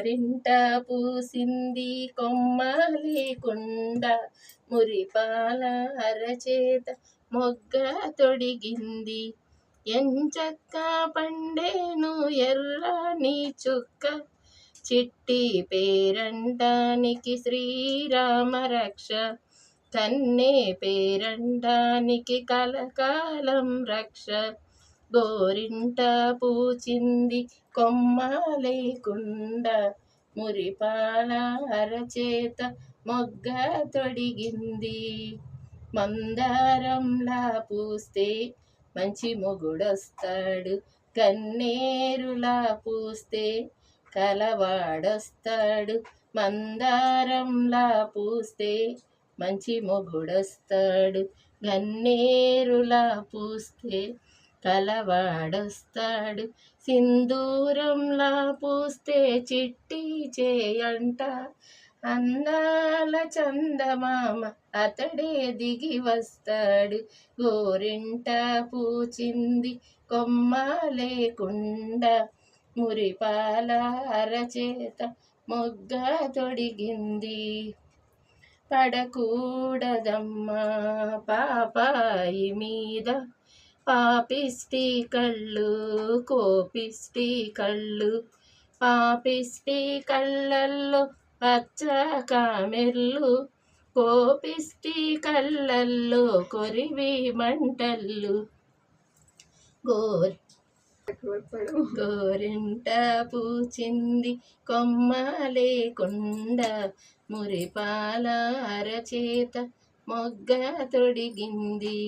రింట పూసింది కొమ్మ లేకుండా మురిపాల అరచేత మొగ్గ తొడిగింది. ఎంచక్క పండేను ఎర్రని చుక్క. చిట్టి పేరంటానికి శ్రీరామ రక్ష. కన్నే పేరంటానికి కలకాలం రక్ష. గోరింట పూచింది కొమ్మ లేకుండా మురిపాల అరచేత మొగ్గ తొడిగింది. మందారంలా పూస్తే మంచి మొగుడొస్తాడు. కన్నేరులా పూస్తే కలవాడొస్తాడు. మందారంలా పూస్తే మంచి మొగుడొస్తాడు. గన్నేరులా పూస్తే కలవాడొస్తాడు. సింధూరంలా పూస్తే చిట్టి చేయంట. అందాల చందమామ అతడే దిగి వస్తాడు. గోరింట పూచింది కొమ్మ లేకుండా. మురిపాల అరచేత మొగ్గ తొడిగింది. పడకూడదమ్మా పాపాయి మీద పాపిష్టి కళ్ళు కోపిష్టి కళ్ళు. పాపిష్టి కళ్ళల్లో పచ్చ కామెర్లు కోపిష్టి కళ్ళల్లో కొరివి మంటల్లు గోర్ గోరింట పూచింది కొమ్మ లేకుండా మురిపాల అరచేత మొగ్గ తొడిగింది.